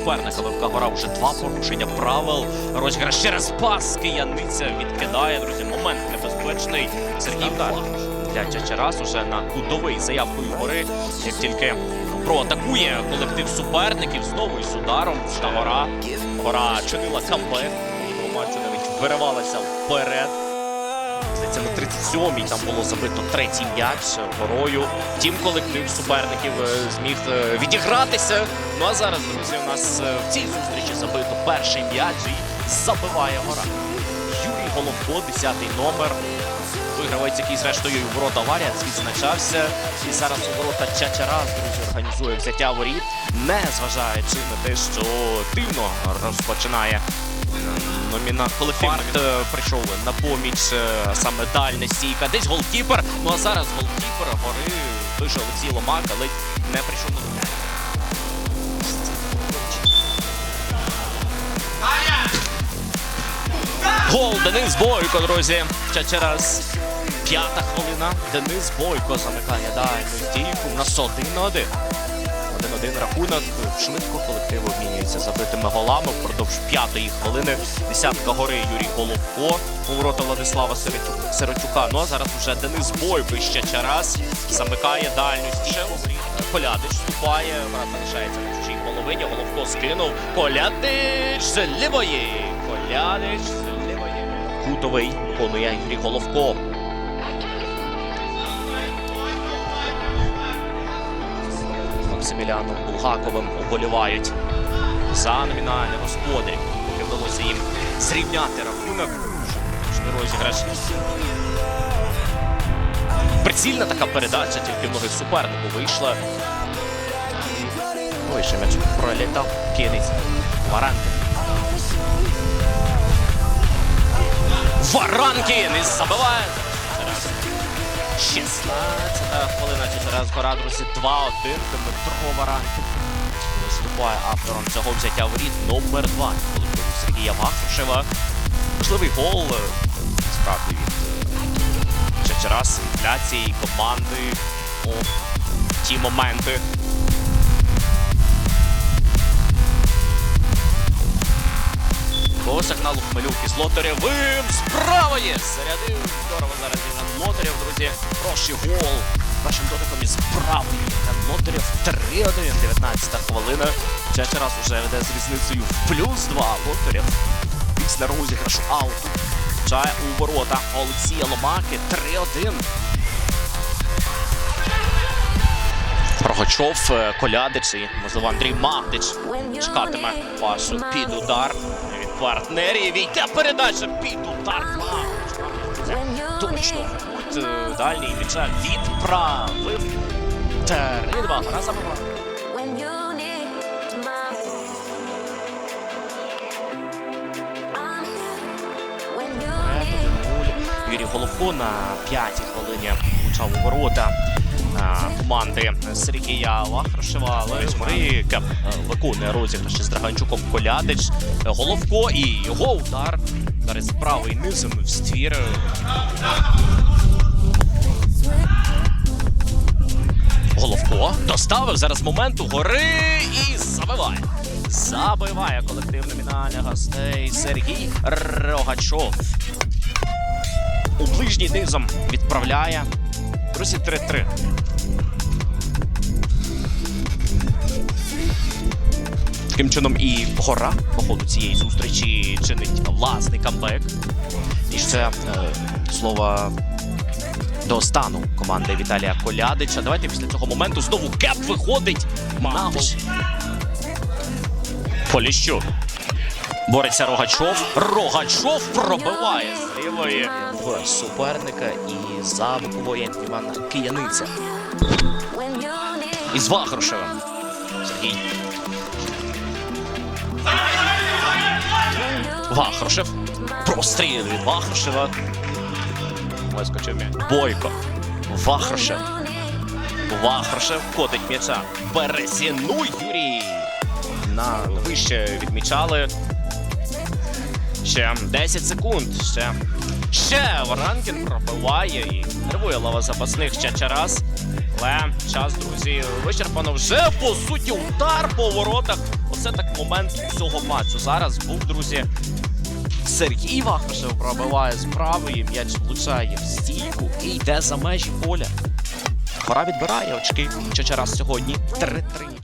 суперника. Вивка гора вже два порушення правил. Розіграш через пас. Кияниця відкидає, друзі. Момент небезпечний. Сергій Вдар для Чачарас уже на кудовий заявкою гори. Як тільки проатакує колектив суперників знову із ударом. Та гора. Гора чинила камбек. Матчу навіть виривалася вперед. Здається, на 37-й там було забито третій м'яч горою. Втім, колектив суперників е, зміг е, відігратися. Ну а зараз, друзі, у нас е, в цій зустрічі забито перший м'яч і забиває гора. Юрій Головко, 10-й номер. Вигравець, який зрештою у ворота Варіац відзначався. І зараз у ворота Чачарас, друзі, організує взяття воріт, не зважаючи на те, що дивно розпочинає номіна колектив е, прийшов на поміч е, саме дальня стійка. Десь голкіпер. Ну а зараз голкіпер гори той же Олексій Ломак, але не прийшов на домовлення. Гол Денис Бойко, друзі. Чачераз. П'ята хвилина. Денис Бойко замикає дальню стійку. У нас один на один. Один-один рахунок. Швидко колектив обмінюється забитими голами впродовж п'ятої хвилини. Десятка гори Юрій Головко. Поворота Владислава Сиротю- Сиротюка. Ну а зараз уже Денис Бойко ще раз замикає дальню стійку. Колядич вступає. Вона залишається на чужій половині. Головко скинув. Колядич з лівої. Колядич з лівої. Кутовий виконує Юрій Головко. Максиміляном Булгаковим оболівають за номінальні господарі. Поки вдалося їм зрівняти рахунок. Розіграш. Прицільна така передача, тільки в ноги супернику вийшла. Ой, ще м'яч пролітав. Кінець. Варанкін. Варанкін і забиває. Зараз 16 хвилина. Зараз гора, друзі, 2-1. Дмитро Варанків Виступає автором цього взяття в рід номер 2. Колективу Сергія Вахрушева. Можливий гол е, справді від е, Чачарас інфляції команди. О, ті моменти. Хмелюк із Лотарєвим. Справа є! Зарядив. Здорово зараз він Лотарєв, друзі. Хороший гол. Першим дотиком із правої. Лотарєв 3-1. 19 хвилина. Чачарас уже веде з різницею в плюс 2. Лотарєв після розіграшу ауту. Чає у ворота Олексія Ломаки. 3-1. Рогачов, е, Колядич і, можливо, Андрій Магдич чекатиме пасу під удар партнерів. Йде передача під удар. Точно кут е, дальній м'яча відправив. 3-2. Гра забиває. When you need my I'm here when you need Юрій Головко на п'ятій хвилині влучав у ворота команди Сергія Вахрушева. Але Гори Кеп е, виконує розіграш із Драганчуком Колядич. Е, Головко і його удар. Удар з правий низом в ствір. Головко доставив зараз моменту гори і забиває. Забиває колектив номінальних гостей Сергій Рогачов. У ближній низом відправляє. Друзі, 3-3. Таким чином і гора по ходу цієї зустрічі чинить власний камбек. І ще е, слово до стану команди Віталія Колядича. Давайте після цього моменту знову кеп виходить. Мавич. Поліщук. Бореться Рогачов. Рогачов пробиває з лівої в суперника і за Івана Кияниця. need Із Вахрушевим. Сергій. Вахрушев. Простріл від Вахрушева. Вискочив м'яч. Бойко. Вахрушев. Вахрушев котить м'яча. Березіну Юрій. На вище відмічали. Ще 10 секунд. Ще. Ще Варанкін пробиває і нервує лава запасних ще раз. Але час, друзі, вичерпано вже по суті удар по воротах. От це так момент цього матчу. Зараз був, друзі. Сергій Вахрушев пробиває з правої, м'яч влучає в стійку і йде за межі поля. Пора відбирає очки. Чачарас сьогодні 3-3.